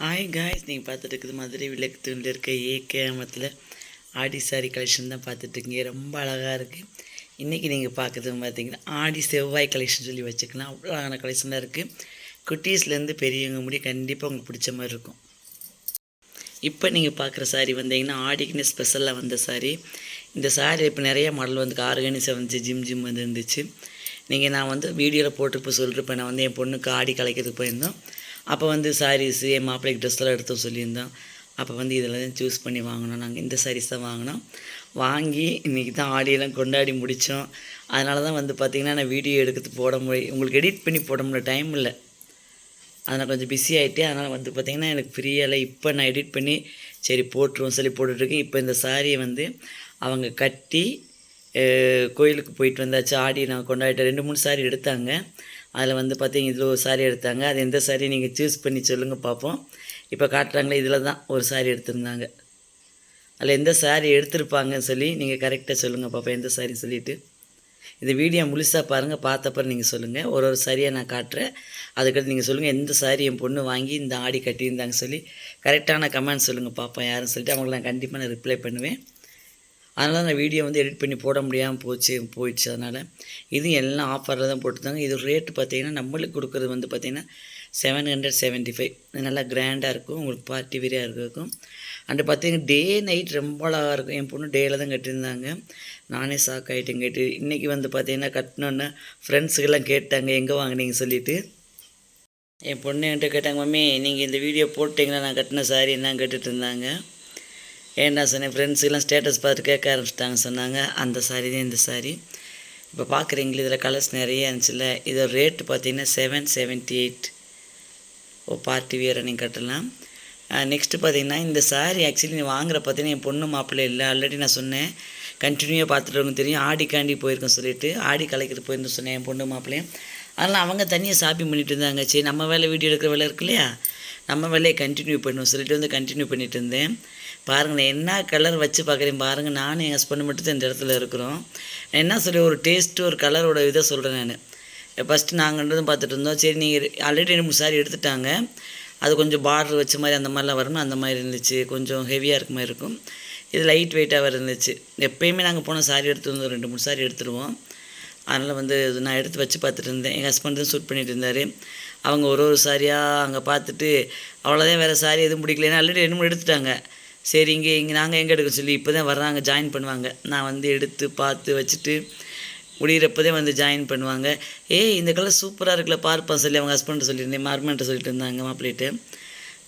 Hi guys நீங்கள் பார்த்துட்டு இருக்குது மதுரை தூண்டில் இருக்க ஏகேமத்தில் ஆடி சாரி கலெக்ஷன் தான் பார்த்துட்ருக்கீங்க ரொம்ப அழகாக இருக்குது இன்றைக்கி நீங்கள் பார்க்குறது பார்த்தீங்கன்னா ஆடி செவ்வாய் கலெக்ஷன் சொல்லி வச்சுக்கலாம். அவ்வளோ அழகான கலெக்ஷனாக இருக்குது குட்டீஸ்லேருந்து பெரியவங்க முடி கண்டிப்பாக உங்களுக்கு பிடிச்ச மாதிரி இருக்கும். இப்போ நீங்கள் பார்க்குற சாரி வந்தீங்கன்னா ஆடிக்குன்னு ஸ்பெஷலாக வந்த சாரி இந்த சாரி இப்போ நிறைய மாடல் வந்து ஆர்கானிஸாக வந்துச்சு ஜிம் ஜிம் வந்து இருந்துச்சு. நீங்கள் நான் வந்து வீடியோவில் போட்டிருப்ப சொல்லிருப்பேன் நான் வந்து என் பொண்ணுக்கு ஆடி கலைக்கிறதுக்கு போயிருந்தோம். அப்போ வந்து சாரீஸு என் மாப்பிள்ளைக்கு ட்ரெஸ்லாம் எடுத்து சொல்லியிருந்தோம் அப்போ வந்து இதில் தான் சூஸ் பண்ணி வாங்கினோம். நாங்கள் இந்த சாரீஸ் தான் வாங்கினோம். வாங்கி இன்றைக்கி தான் ஆடியெல்லாம் கொண்டாடி முடித்தோம் அதனால தான் வந்து பார்த்திங்கன்னா நான் வீடியோ எடுக்கிறது போட முடியும் உங்களுக்கு எடிட் பண்ணி போட முடியல டைம் இல்லை. அதனால் கொஞ்சம் பிஸி ஆகிட்டு அதனால் வந்து பார்த்திங்கன்னா எனக்கு ஃப்ரீயாக இப்போ நான் எடிட் பண்ணி சரி போட்டுருவோம் சொல்லி போட்டுட்ருக்கேன் இப்போ இந்த சாரியை வந்து அவங்க கட்டி கோயிலுக்கு போயிட்டு வந்தாச்சு. ஆடி நான் கொண்டாடிட்டேன். ரெண்டு மூணு சாரி எடுத்தாங்க. அதில் வந்து பார்த்தீங்க இதில் ஒரு சாரி எடுத்தாங்க. அது எந்த சாரி நீங்கள் சூஸ் பண்ணி சொல்லுங்கள் பார்ப்போம் இப்போ காட்டுறாங்களே இதில் தான் ஒரு சாரி எடுத்திருந்தாங்க. அதில் எந்த சாரி எடுத்திருப்பாங்கன்னு சொல்லி நீங்கள் கரெக்டாக சொல்லுங்கள் பாப்பா எந்த சாரி சொல்லிவிட்டு இந்த வீடியோ முழுசாக பாருங்கள் பார்த்தப்பறம் நீங்கள் சொல்லுங்கள் ஒரு ஒரு சாரியாக நான் காட்டுறேன். அதுக்கடுத்து நீங்கள் சொல்லுங்கள் எந்த சாரி என் பொண்ணு வாங்கி இந்த ஆடி கட்டியிருந்தாங்க சொல்லி. கரெக்டான கமெண்ட் சொல்லுங்கள் பாப்பா யாருன்னு சொல்லிட்டு. அவங்களுக்கு நான் கண்டிப்பாக நான் ரிப்ளை பண்ணுவேன். அதனால் அந்த வீடியோ வந்து எடிட் பண்ணி போட முடியாமல் போச்சு போயிடுச்சு. அதனால் இது எல்லாம் ஆஃபரில் தான் போட்டுருந்தாங்க. இது ரேட்டு பார்த்தீங்கன்னா நம்மளுக்கு கொடுக்குறது வந்து பார்த்தீங்கன்னா செவன் ஹண்ட்ரட் செவன்ட்டி ஃபைவ் நல்லா கிராண்டாக இருக்கும். உங்களுக்கு பார்ட்டி வீரியாக இருக்கும். அண்டு பார்த்தீங்கன்னா டே நைட் ரொம்ப அழகாக இருக்கும். என் பொண்ணு டேயில் தான் கட்டியிருந்தாங்க. நானே ஷாக் ஆகிட்டேன் கேட்டு. இன்றைக்கி வந்து பார்த்திங்கன்னா கட்டினோன்னே ஃப்ரெண்ட்ஸுக்கெல்லாம் கேட்டாங்க. எங்கே வாங்கினீங்க? சொல்லிவிட்டு என் பொண்ணு என்கிட்ட கேட்டாங்க மம்மி நீங்கள் இந்த வீடியோ போட்டிங்கன்னா நான் கட்டின சாரி என்ன கேட்டுட்டு இருந்தாங்க. ஏன்னா சொன்னேன் ஃப்ரெண்ட்ஸுக்கெல்லாம் ஸ்டேட்டஸ் பார்த்து கேட்க ஆரம்பிச்சிட்டாங்க சொன்னாங்க அந்த சாரி தான் இந்த சாரி இப்போ பார்க்குறீங்களே இதில் கலர்ஸ் நிறைய இருந்துச்சுல்ல இதோட ரேட்டு பார்த்தீங்கன்னா செவன் செவன்ட்டி எயிட் ஓ பார்ட்டி வியரை நீங்கள் கட்டலாம். நெக்ஸ்ட்டு பார்த்தீங்கன்னா இந்த சாரி ஆக்சுவலி நீ வாங்குற பார்த்தீங்கன்னா என் பொண்ணு மாப்பிள்ளை இல்லை. ஆல்ரெடி நான் சொன்னேன். கண்டினியூவாக பார்த்துட்டு தெரியும். ஆடிக்காண்டி போயிருக்கேன் சொல்லிட்டு ஆடி கலைக்கிறது போயிருந்தேன் சொன்னேன் என் பொண்ணு மாப்பிள்ளையும் அதனால் அவங்க தனியாக ஷாப்பிங் பண்ணிட்டு இருந்தாங்க. சரி நம்ம வேலை வீடியோ எடுக்கிற வேலை இருக்கு இல்லையா? நம்ம வேலையை கண்டினியூ பண்ணுவோம் சொல்லிட்டு வந்து கண்டினியூ பண்ணிட்டு இருந்தேன். பாருங்கள் என்ன கலர் வச்சு பார்க்குறேன் பாருங்கள் நானும் என் ஹஸ்பண்ட் மட்டும் தான் இந்த இடத்துல இருக்கிறோம். என்ன சொல்லி ஒரு டேஸ்ட்டு ஒரு கலரோட இதை சொல்கிறேன் நான். ஃபஸ்ட்டு நாங்கள் பார்த்துட்டு இருந்தோம். சரி நீங்கள் ஆல்ரெடி ரெண்டு மூணு சாரி எடுத்துட்டாங்க. அது கொஞ்சம் பார்டர் வச்ச மாதிரி அந்த மாதிரிலாம் வரணும். அந்த மாதிரி இருந்துச்சு. கொஞ்சம் ஹெவியாக இருக்க மாதிரி இருக்கும். இது லைட் வெயிட்டாக இருந்துச்சு எப்பயுமே நாங்கள் போன சாரி எடுத்து வந்து ரெண்டு மூணு சாரி எடுத்துருவோம். அதனால் வந்து நான் எடுத்து வச்சு பார்த்துட்டு இருந்தேன். எங்கள் ஹஸ்பண்ட் தான் ஷூட் பண்ணிட்டு இருந்தார். அவங்க ஒரு ஒரு சாரியாக அங்கே பார்த்துட்டு அவ்வளோதான் வேறு சாரி எதுவும் பிடிக்கலன்னா ஆல்ரெடி ரெண்டு மூணு எடுத்துட்டாங்க. சரி இங்கே இங்கே நாங்கள் எங்கே எடுக்க சொல்லி இப்போ தான் வர்றாங்க ஜாயின் பண்ணுவாங்க. நான் வந்து எடுத்து பார்த்து வச்சுட்டு முடியிறப்பதே வந்து ஜாயின் பண்ணுவாங்க. ஏய் இந்த கலர் சூப்பராக இருக்குல்ல பார்ப்பேன் சொல்லி அவங்க ஹஸ்பண்ட் சொல்லியிருந்தேன் மார்மெண்ட்டை சொல்லிட்டு இருந்தாங்க மாப்பிள்ளைட்டு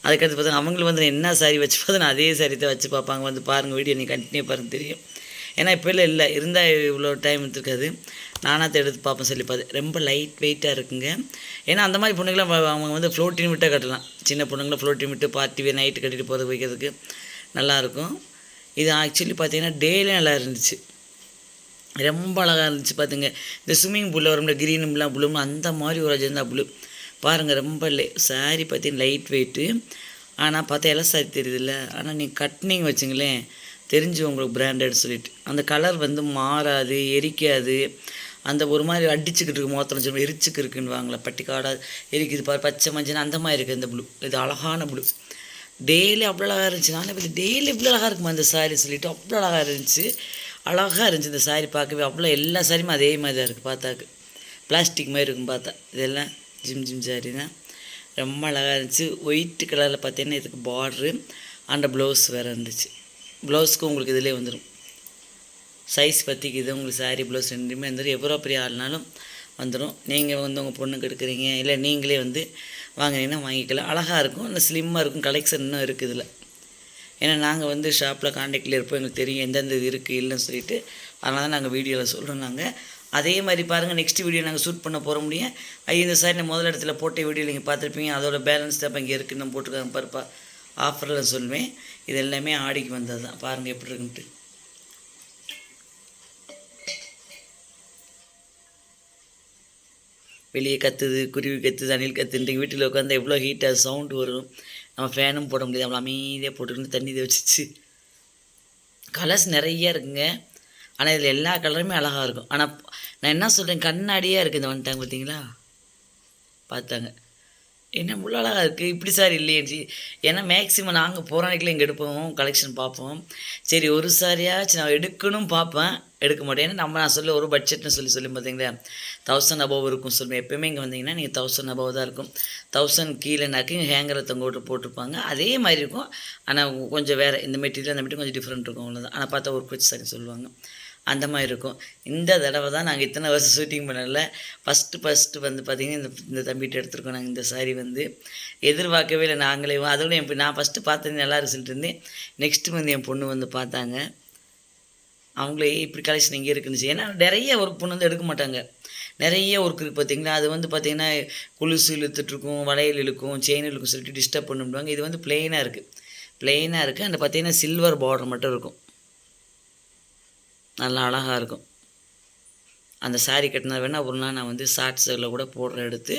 அதுக்கடுத்து பார்த்தா அவங்களும் வந்து என்ன சாரி வச்சு பார்த்து நான் அதே சாரி தான் வச்சு பார்ப்பாங்க. வந்து பாருங்கள் வீடியோ நீ கண்டினியூ பாருங்க தெரியும். ஏன்னா இப்போல்லாம் இல்லை இருந்தால் இவ்வளோ டைம் எடுத்துருக்காது. நானாக எடுத்து பார்ப்பேன் சொல்லி பார்த்து. ரொம்ப லைட் வெயிட்டாக இருக்குங்க. ஏன்னா அந்த மாதிரி பொண்ணுங்களாம் அவங்க வந்து ஃப்ளோட்டின் விட்டால் கட்டலாம். சின்ன பொண்ணுங்களை ஃப்ளோட்டின் விட்டு பார்ட்டி நைட்டு கட்டிட்டு போகிறது வைக்கிறதுக்கு நல்லாயிருக்கும் இது ஆக்சுவலி பார்த்தீங்கன்னா டேலே நல்லா இருந்துச்சு. ரொம்ப அழகாக இருந்துச்சு பார்த்துங்க. இந்த ஸ்விம்மிங் பூலில் வரும்ல க்ரீனும்லாம் ப்ளூம் அந்த மாதிரி ஒரு அஜந்தா ப்ளூ பாருங்கள் ரொம்ப லே சாரி பார்த்தீங்கன்னா லைட் வெயிட்டு ஆனால் பார்த்தா எல்லாம் சாரி தெரியுதுல்ல. ஆனால் நீங்கள் கட்டினீங்க வச்சுங்களேன். தெரிஞ்சு உங்களுக்கு பிராண்டட் சொல்லிட்டு அந்த கலர் வந்து மாறாது எரிக்காது. அந்த ஒரு மாதிரி அடிச்சுக்கிட்டு இருக்கு மோத்திரம் சொல்லி எரிச்சுக்கு இருக்குன்னு பட்டிக்காடா எரிக்குது பாரு பச்சை மஞ்சள் அந்த மாதிரி இருக்குது இந்த ப்ளூ இது அழகான ப்ளூ டெய்லி அவ்வளோ அழகாக இருந்துச்சு. நானே இப்போ டெய்லி இவ்வளோ அழகாக இருக்குமா அந்த சாரி சொல்லிட்டு அவ்வளோ அழகாக இருந்துச்சு. அழகாக இருந்துச்சு இந்த சாரி பார்க்கவே. அவ்வளோ எல்லா சாரியுமே அதே மாதிரி தான் இருக்குது பார்த்தாக்கு. பிளாஸ்டிக் மாதிரி இருக்கும் பார்த்தா. இதெல்லாம் ஜிம் ஜிம் சாரி தான். ரொம்ப அழகாக இருந்துச்சு. ஒயிட் கலரில் பார்த்தீங்கன்னா இதுக்கு பார்ட்ரு அந்த ப்ளவுஸ் வேறு இருந்துச்சு. ப்ளவுஸ்க்கும் உங்களுக்கு இதிலே வந்துடும் சைஸ் பற்றிக்கு இது உங்களுக்கு சாரீ ப்ளவுஸ் ரெண்டுமே வந்துடும் எவ்வளோ பெரிய ஆள்னாலும் வந்துடும் நீங்கள் வந்து உங்கள் பொண்ணுக்கு எடுக்கிறீங்க இல்லை நீங்களே வந்து வாங்குனீங்கன்னா வாங்கிக்கலாம். அழகாக இருக்கும். இல்லை ஸ்லிம்மாக இருக்கும். கலெக்ஷன் இன்னும் இருக்குது இதில். ஏன்னா நாங்கள் வந்து ஷாப்பில் காண்டாக்டில் இருப்போம். எங்களுக்கு தெரியும் எந்தெந்த இது இருக்குது இல்லைன்னு சொல்லிட்டு. அதனால தான் நாங்கள் வீடியோவில் சொல்கிறோம் நாங்கள் அதே மாதிரி பாருங்கள் நெக்ஸ்ட் வீடியோ நாங்கள் ஷூட் பண்ண போகிற முடியும் ஐயோ இந்த சாரி நான் முதல் இடத்துல போட்ட வீடியோ நீங்கள் பார்த்துருப்பீங்க. அதோட பேலன்ஸ் தான் இப்போ இங்கே இருக்குன்னு போட்டுருக்காங்க போட்டிருக்காங்க பாருப்பா. ஆஃபரில் சொல்லுவேன். இது எல்லாமே ஆடிக்கு வந்தது தான். பாருங்கள் எப்படி இருக்குன்ட்டு. வெளியே கத்துது குருவி கத்துது அணில் கத்துன்ட்டு வீட்டில் உட்காந்து எவ்வளோ ஹீட்டாக சவுண்டு வரும். நம்ம ஃபேனும் போட முடியாது. அவ்வளோ அமைதியாக போட்டுக்கிட்டு தண்ணி வச்சிச்சு. கலர்ஸ் நிறைய இருக்குங்க. ஆனால் இதில் எல்லா கலருமே அழகாக இருக்கும். ஆனால் நான் என்ன சொல்கிறேன் கண்ணாடியாக இருக்குது இந்த வந்துட்டாங்க பார்த்தீங்களா? பார்த்தாங்க. என்ன இவ்வளோ அழகாக இருக்குது இப்படி சார் இல்லையே. ஏன்னா மேக்ஸிமம் நாங்கள் போராணிக்கில் இங்கே எடுப்போம் கலெக்ஷன் பார்ப்போம். சரி ஒரு சாரியாச்சும் நான் எடுக்கணும் பார்ப்பேன். எடுக்க மாட்டேன். ஏன்னா நம்ம நான் சொல்ல ஒரு பட்ஜெட்னு சொல்லி சொல்லி பார்த்தீங்களா தௌசண்ட் அபவ் இருக்கும் சொல்லுவேன் எப்போயுமே இங்கே வந்தீங்கன்னா நீங்கள் தௌசண்ட் அபவ் தான் இருக்கும். தௌசண்ட் கீழேனாக்கி ஹேங்கரை தங்கவுட்டு போட்டிருப்பாங்க. அதே மாதிரி இருக்கும். ஆனால் கொஞ்சம் வேறு இந்த மெட்டீரியல் அந்த மெட்டீரியல் கொஞ்சம் டிஃப்ரெண்ட் இருக்கும். அவ்வளோதான் ஆனால் பார்த்தா ஒர்க் குச்சி சாரி சொல்லுவாங்க. அந்த மாதிரி இருக்கும். இந்த தடவை தான் நாங்கள் இத்தனை வருஷம் ஷூட்டிங் பண்ணல. ஃபஸ்ட்டு ஃபஸ்ட்டு வந்து பார்த்திங்கன்னா இந்த இந்த தம்பிகிட்ட எடுத்துருக்கோம் நாங்கள் இந்த சாரி வந்து. எதிர்பார்க்கவே இல்லை நாங்களே அதோட என் நான் ஃபஸ்ட்டு பார்த்தது நல்லா ரிசல்ட் இருந்தேன் நெக்ஸ்ட்டு வந்து என் பொண்ணு வந்து பார்த்தாங்க. அவங்களே இப்படி கலெக்ஷன் இங்கே இருக்குன்னு ஏன்னா நிறைய ஒர்க் பொண்ணு வந்து எடுக்க மாட்டாங்க. நிறைய ஒர்க் இருக்குது பார்த்தீங்களா? அது வந்து பார்த்திங்கன்னா குலுசு இழுத்துட்ருக்கும் வளையல் இழுக்கும் செயின் இழுக்கும் சொல்லிட்டு டிஸ்டர்ப் பண்ணிவிடுவாங்க இது வந்து பிளெயினாக இருக்குது பிளெயினாக இருக்குது அந்த பார்த்திங்கன்னா சில்வர் பார்டர் மட்டும் இருக்கும். நல்லா அழகாக இருக்கும். அந்த saree கட்டினா வேணால் ஒரு நாள் நான் வந்து ஷார்ட்ஸில் கூட போடுற எடுத்து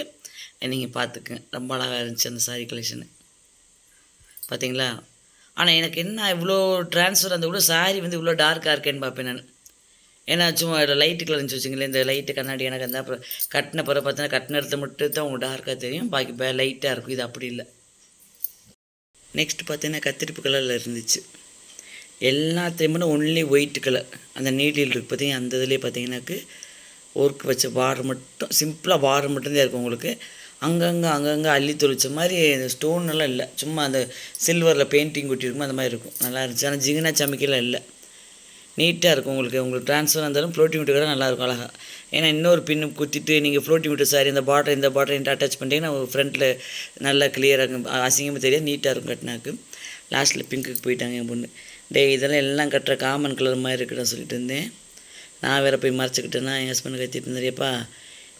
நீங்கள் பார்த்துக்குங்க ரொம்ப அழகாக இருந்துச்சு அந்த சாரீ கலெக்ஷனு பார்த்தீங்களா ஆனால் எனக்கு என்ன இவ்வளோ ட்ரான்ஸ்ஃபர் அந்த இவ்வளோ சாரி வந்து இவ்வளோ டார்க்காக இருக்கேன்னு பார்ப்பேன் நான். ஏன்னா சும்மா லைட்டு கலர் இருந்துச்சு வச்சுங்களேன் இந்த லைட்டு கண்ணாடி எனக்கு அந்த அப்புறம் கட்டின பிறகு பார்த்தீங்கன்னா கட்டின இடத்த மட்டும் தான் உங்களுக்கு டார்க்காக தெரியும். பாக்கி பே லைட்டாக இருக்கும். இது அப்படி இல்லை. நெக்ஸ்ட் பார்த்தீங்கன்னா கத்திரிப்பு கலரில் இருந்துச்சு. எல்லாத்தையுமே ஒன்லி ஒயிட் கலர் அந்த நீடில் இருக்குது பார்த்தீங்கன்னா அந்த இதுலேயே பார்த்தீங்கன்னாக்கு ஒர்க் வச்ச வார் மட்டும் சிம்பிளாக வார் மட்டும்தான் இருக்கும் உங்களுக்கு. அங்கங்கே அங்கங்கே அள்ளி தொளிச்ச மாதிரி இந்த ஸ்டோன் எல்லாம் இல்லை. சும்மா அந்த சில்வரில் பெயிண்டிங் ஒட்டியிருக்கும் அந்த மாதிரி இருக்கும். நல்லா இருந்துச்சு. ஆனால் ஜிகினா சமைக்கலாம் இல்லை. நீட்டாக இருக்கும் உங்களுக்கு. உங்களுக்கு ட்ரான்ஸ்ஃபர் இருந்தாலும் ஃப்ளோட்டிங் விட்டு கூட நல்லாயிருக்கும் அழகாக ஏன்னா இன்னொரு பின்னு குத்திட்டு நீங்கள் ஃப்ளோட்டிங் விட்டு சாரி இந்த பாட்டர் இந்த பாட்டர் அட்டாச் பண்ணிட்டீங்கன்னா ஃப்ரண்ட்டில் நல்லா கிளியராக அசிங்கமாக தெரியாது. நீட்டாக இருக்கும் கட்டினாக்கு. லாஸ்ட்டில் பிங்க்குக்கு போயிட்டாங்க என் பொண்ணு. டேய் இதெல்லாம் எல்லாம் கட்டுற காமன் கலர் மாதிரி இருக்குன்னு சொல்லிட்டு இருந்தேன். நான் வேறு போய் மறைச்சிக்கிட்டேன்னா என் ஹஸ்பண்ட் கத்திட்டு இருந்தாரியப்பா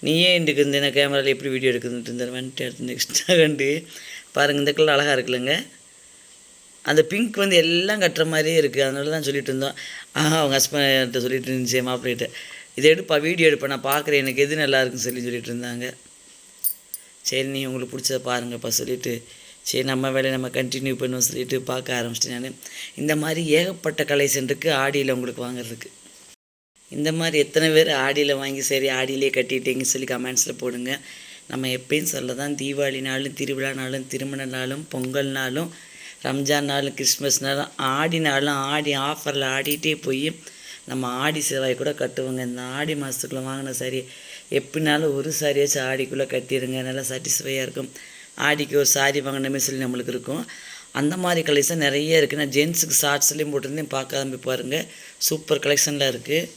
நீயே இன்றைக்கு இருந்தேன் கேமராவில் எப்படி வீடியோ எடுக்குதுன்ட்டு இருந்தார். வந்துட்டு எடுத்து கண்டு பாருங்கள் இந்த கலர் அழகாக இருக்குல்லங்க. அந்த பிங்க் வந்து எல்லாம் கட்டுற மாதிரியே இருக்குது அதனால தான் சொல்லிட்டு இருந்தோம். ஆஹா அவங்க ஹஸ்பண்ட்ட சொல்லிட்டு இருந்துச்சு மாப்பிள்ளைகிட்ட. இதை எடுப்பா வீடியோ எடுப்பேன் நான் பார்க்குறேன் எனக்கு எது நல்லா இருக்குன்னு சொல்லி சொல்லிட்டு இருந்தாங்க. சரி நீ உங்களுக்கு பிடிச்சத பாருங்கப்பா சொல்லிவிட்டு சரி நம்ம வேலையை நம்ம கண்டினியூ பண்ணுவோம் சொல்லிட்டு பார்க்க ஆரம்பிச்சிட்டேன் நான். இந்த மாதிரி ஏகப்பட்ட கலெக்ஷன் இருக்குது ஆடியில் உங்களுக்கு வாங்குறதுக்கு. இந்த மாதிரி எத்தனை பேர் ஆடியில் வாங்கி சரி ஆடியிலே கட்டிட்டீங்க சொல்லி கமெண்ட்ஸில் போடுங்க. நம்ம எப்பயும் சொல்ல தான் தீபாவளி நாளும் திருவிழா நாளும் திருமண நாளும் பொங்கல் நாளும் ரம்ஜான் நாளும் கிறிஸ்மஸ் நாளும் ஆடி நாளும் ஆடி ஆஃபரில் ஆடிட்டே போய் நம்ம ஆடி சேவாய் கூட கட்டுவோங்க. இந்த ஆடி மாதத்துக்குள்ளே வாங்கின சாரி எப்படினாலும் ஒரு சாரியாச்சும் ஆடிக்குள்ளே கட்டிடுங்க. நல்லா சாட்டிஸ்ஃபையாக இருக்கும். ஆடிக்கு ஒரு சாரி வாங்கினமே சொல்லி நம்மளுக்கு இருக்கும். அந்த மாதிரி கலெக்ஷன் நிறைய இருக்குது நான் ஜென்ஸுக்கு ஷார்ட்ஸ்லேயும் போட்டிருந்தேன். பார்க்காம பாருங்கள் சூப்பர் கலெக்ஷனில் இருக்குது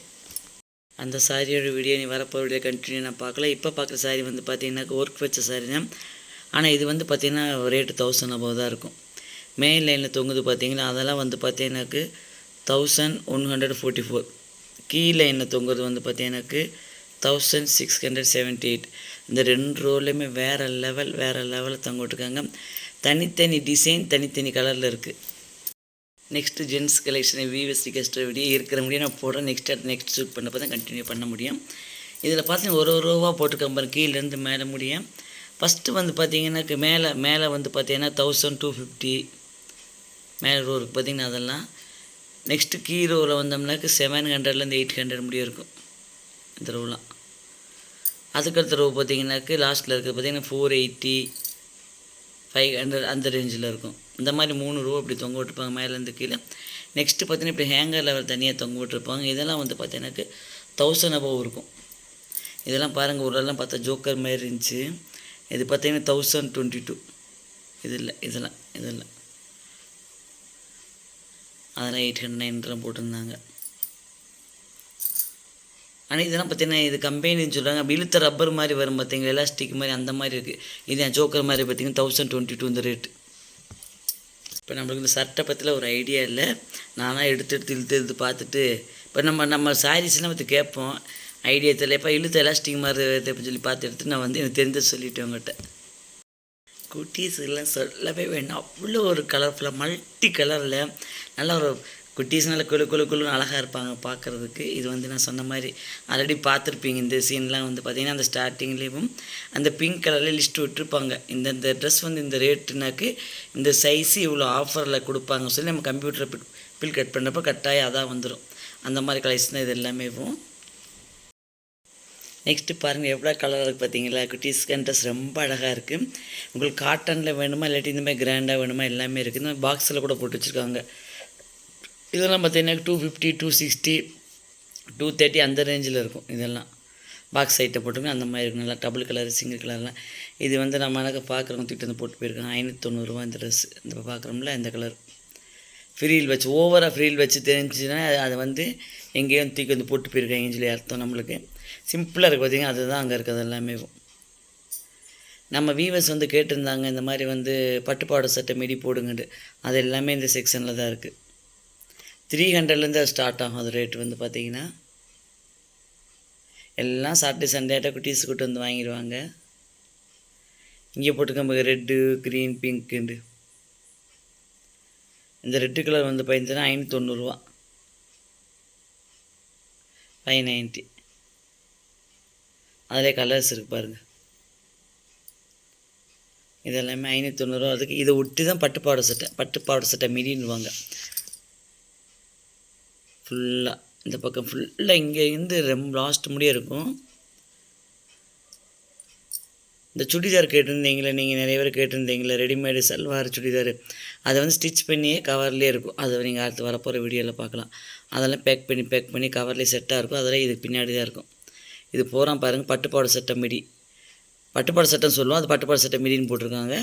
அந்த சாரியோட வீடியோ நீ வரப்போ வீடியோ கண்டினியூ நான் பார்க்கல. இப்போ பார்க்குற சாரி வந்து பார்த்தீங்கன்னா ஒர்க் வச்ச சாரி தான். ஆனால் இது வந்து பார்த்தீங்கன்னா ரேட்டு தௌசண்ட் அபோவ் தான் இருக்கும். மெயின் லைனில் தொங்குது பார்த்தீங்களா? அதெல்லாம் வந்து பார்த்தீங்கன்னாக்கு thousand one hundred forty four கீழே என்ன தொங்குறது வந்து பார்த்தீங்கன்னாக்கு thousand six hundred seventy eight இந்த ரெண்டு ரோலையுமே வேறு லெவல் வேறு லெவலில் தங்க விட்டுருக்காங்க. தனித்தனி டிசைன் தனித்தனி கலரில் இருக்குது நெக்ஸ்ட்டு ஜென்ஸ் கலெக்ஷன் விவஸ்டி கஸ்டர் வீடியோ இருக்கிற முடியும் நான் போடுறேன். நெக்ஸ்ட் அடுத்து நெக்ஸ்ட் ஷூட் பண்ணப்போ தான் கண்டினியூ பண்ண முடியும். இதில் பார்த்தீங்கன்னா ஒரு ஒரு ரூபா போட்டுருக்கேன் பாருங்க. கீழேருந்து மேலே முடியும் ஃபஸ்ட்டு வந்து பார்த்தீங்கன்னாக்கு மேலே மேலே வந்து பார்த்தீங்கன்னா தௌசண்ட் டூ ஃபிஃப்டி மேலே ரோ இருக்குது பார்த்தீங்கன்னா அதெல்லாம். நெக்ஸ்ட்டு கீ ரோவில் வந்தோம்னாக்கு செவன் ஹண்ட்ரட்லேருந்து எயிட் ஹண்ட்ரட் முடியும் இருக்கும். இந்த ரோலாம் அதுக்கடுத்த ரோ பார்த்தீங்கன்னாக்கு லாஸ்ட்டில் இருக்கிறது பார்த்திங்கன்னா ஃபோர் எயிட்டி ஃபைவ் ஹண்ட்ரட் அந்த ரேஞ்சில் இருக்கும். இந்த மாதிரி மூணு ரூபா இப்படி தொங்க விட்டுருப்பாங்க. மேலேருந்து கீழே. நெக்ஸ்ட்டு பார்த்தீங்கன்னா இப்படி ஹேங்கர் லெவல் தனியாக தொங்க விட்டுருப்பாங்க. இதெல்லாம் வந்து பார்த்தீங்கன்னாக்கு தௌசண்ட் அபவ் இருக்கும். இதெல்லாம் பாருங்கள் ஊரெல்லாம் பார்த்தா ஜோக்கர் மாதிரி இருந்துச்சு. இது பார்த்தீங்கன்னா தௌசண்ட் டுவெண்ட்டி டூ இது இல்லை இதெல்லாம் இதெல்லாம். அதெல்லாம் எயிட் ஹண்ட்ரட் நைன் போட்டிருந்தாங்க. ஆனால் இதெல்லாம் பார்த்தீங்கன்னா இது கம்பெனின்னு சொல்கிறாங்க அப்படி இழுத்த ரப்பர் மாதிரி வரும் பார்த்தீங்களா எலாஸ்டிக் மாதிரி அந்த மாதிரி இருக்குது இது என் ஜோக்கர் மாதிரி பார்த்தீங்கன்னா தௌசண்ட் டுவெண்ட்டி டூ இந்த ரேட்டு இப்போ நம்மளுக்கு இந்த சட்டை பற்றில ஒரு ஐடியா இல்லை. நானாக எடுத்து எடுத்து இழுத்து எடுத்து பார்த்துட்டு இப்போ நம்ம நம்ம சாரீஸ்லாம் பற்றி கேட்போம். ஐடியா தெரியல. இப்போ இழுத்து எலாஸ்டிக் மாதிரி அப்படின்னு சொல்லி பார்த்து எடுத்து நான் வந்து எனக்கு தெரிஞ்ச சொல்லிவிட்டேன் உங்கள்கிட்ட. குட்டீஸ் எல்லாம் சொல்லவே வேண்டாம் அவ்வளோ ஒரு கலர்ஃபுல்லாக மல்டி கலரில் நல்ல ஒரு குட்டீஸ் நல்ல குழு குழு குழுன்னு அழகாக இருப்பாங்க பார்க்குறதுக்கு. இது வந்து நான் சொன்ன மாதிரி ஆல்ரெடி பார்த்துருப்பீங்க. இந்த சீன்லாம் வந்து பார்த்தீங்கன்னா அந்த ஸ்டார்டிங்லேயும் அந்த பிங்க் கலரில் லிஸ்ட் விட்டுருப்பாங்க. இந்த இந்த ட்ரெஸ் வந்து இந்த ரேட்டுனாக்கு இந்த சைஸு இவ்வளோ ஆஃபரில் கொடுப்பாங்க சொல்லி நம்ம கம்ப்யூட்டரை பில் கட் பண்ணுறப்ப கட்டாயம் அதான் வந்துடும் அந்த மாதிரி கலெக்ஷன் தான் இது எல்லாமே நெக்ஸ்ட்டு பாருங்கள் எவ்வளோ கலர் இருக்குது பார்த்தீங்களா? குட்டீஸ்க்கு ட்ரெஸ் ரொம்ப அழகாக இருக்குது உங்களுக்கு காட்டனில் வேணுமா இல்லாட்டி இந்த மாதிரி கிராண்டாக வேணுமா எல்லாமே இருக்குது இந்த பாக்ஸில் கூட போட்டு வச்சுருக்காங்க. இதெல்லாம் பார்த்தீங்கன்னா two fifty two sixty two thirty அந்த ரேஞ்சில் இருக்கும் இதெல்லாம். பாக்ஸ் ஐட்டை போட்டுங்க அந்த மாதிரி இருக்கும். நல்லா டபுள் கலர் சிங்கிள் கலர்லாம் இது வந்து நம்ம அழகாக பார்க்குறவங்க தூக்கிட்டு வந்து போட்டு போயிருக்கோம் ஐநூற்றி தொண்ணூறுரூவா இந்த ட்ரெஸ் இந்த பார்க்குறோம்ல இந்த கலர் ஃப்ரீல் வச்சு ஓவராக ஃப்ரீல் வச்சு தெரிஞ்சுன்னா அதை வந்து எங்கேயோ தூக்கி வந்து போட்டு போயிருக்காங்கன்னு சொல்லி அர்த்தம் நம்மளுக்கு. சிம்பிளாக இருக்குது பார்த்தீங்கன்னா அதுதான் அங்கே இருக்கிறது எல்லாமே. நம்ம வீவர்ஸ் வந்து கேட்டிருந்தாங்க இந்த மாதிரி வந்து பட்டுப்பாடு சட்டை மிடி போடுங்கன்ட்டு. அது எல்லாமே இந்த செக்ஷனில் தான் இருக்குது த்ரீ ஹண்ட்ரட்லேருந்து அது ஸ்டார்ட் ஆகும். அது ரேட் வந்து பார்த்தீங்கன்னா எல்லாம் சாட்டர்டே சண்டே ஆகிட்டா குட்டீஸ் கூட்டு வந்து வாங்கிடுவாங்க இங்கே போட்டுக்க ரெட்டு க்ரீன் பிங்க்குண்டு இந்த ரெட்டு கலர் வந்து பார்த்தீங்கன்னா ஐநூற்றி தொண்ணூறுரூவா ஃபைவ் நைன்ட்டி அதிலே கலர்ஸ் இருக்கு பாருங்க. இது எல்லாமே ஐநூற்றி தொண்ணூறுரூவா அதுக்கு இதை ஒட்டி தான் பட்டு பாவாடை சட்டை பட்டு பாவாடை சட்டை மிடின்னுவாங்க ஃபுல்லாக இந்த பக்கம் ஃபுல்லாக இங்கே இருந்து ரொம்ப லாஸ்ட் முடிய இருக்கும். இந்த சுடிதார் கேட்டிருந்தீங்களே நீங்கள் நிறைய பேர் கேட்டிருந்தீங்களே ரெடிமேடு சல்வார் சுடிதார். அதை வந்து ஸ்டிச் பண்ணியே கவர்லேயே இருக்கும். அதை நீங்கள் அடுத்து வரப்போகிற வீடியோவில் பார்க்கலாம். அதெல்லாம் பேக் பண்ணி பேக் பண்ணி கவர்லேயே செட்டாக இருக்கும். அதெல்லாம் இதுக்கு பின்னாடி தான் இருக்கும். இது போகிறான் பாருங்கள் பட்டுப்பாடு சட்டம் மிடி. பட்டுப்பாடு சட்டம் சொல்லுவோம். அது பட்டுப்பாடு சட்டை மிடின்னு போட்டிருக்காங்க.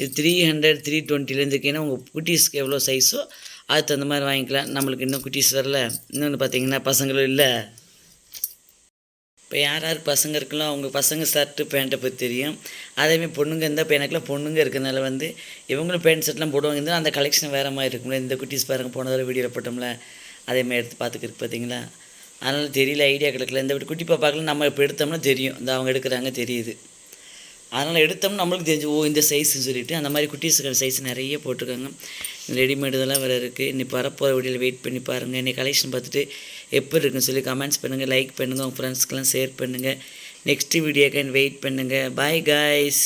இது த்ரீ ஹண்ட்ரட் த்ரீ டுவெண்ட்டிலேருந்து இருக்கீங்கன்னா உங்கள் குட்டீஸ்க்கு எவ்வளோ சைஸோ அதுக்கு தகுந்த மாதிரி வாங்கிக்கலாம் நம்மளுக்கு இன்னும் குட்டீஸ் வரல. இன்னொன்று பார்த்தீங்கன்னா பசங்களும் இல்லை. இப்போ யார் யார் பசங்க இருக்கலாம் அவங்க பசங்க ஷர்ட்டு பேண்ட்டை பற்றி தெரியும். அதேமாதிரி பொண்ணுங்க இருந்தால் இப்போ எனக்குலாம் பொண்ணுங்க இருக்கிறதுனால வந்து இவங்களும் பேண்ட் ஷர்ட்லாம் போடுவாங்க. இருந்தால் அந்த கலெக்ஷன் வேறு மாதிரி இருக்கும்ல. இந்த குட்டீஸ் பாருங்க போன தடவை வீடியோவில் போட்டோம்ல. அதேமாதிரி எடுத்து பார்த்துக்கிருக்கு பார்த்தீங்களா அதனால் தெரியல ஐடியா கிடைக்கல. இந்த வீட்டு குட்டி பாப்பாக்கெல்லாம் நம்ம இப்போ எடுத்தோம்னா தெரியும். இந்த அவங்க எடுக்கிறாங்க தெரியுது. அதனால் எடுத்தோம்னா நம்மளுக்கு தெரிஞ்சு ஓ இந்த சைஸ்ன்னு சொல்லிட்டு அந்த மாதிரி குட்டீஸுக்கு சைஸ் நிறைய போட்டிருக்காங்க. ரெடிமேட் இதெல்லாம் வேறு இருக்குது இன்னைக்கு வரப்போகிற வீடியோவில் வெயிட் பண்ணி பாருங்கள் இன்னைக்கு கலெக்ஷன் பார்த்துட்டு எப்படி இருக்குன்னு சொல்லி கமெண்ட்ஸ் பண்ணுங்கள் லைக் பண்ணுங்கள் உங்கள் ஃப்ரெண்ட்ஸ்க்கெலாம் ஷேர் பண்ணுங்கள் நெக்ஸ்ட் வீடியோக்கு வெயிட் பண்ணுங்கள் பாய் காய்ஸ்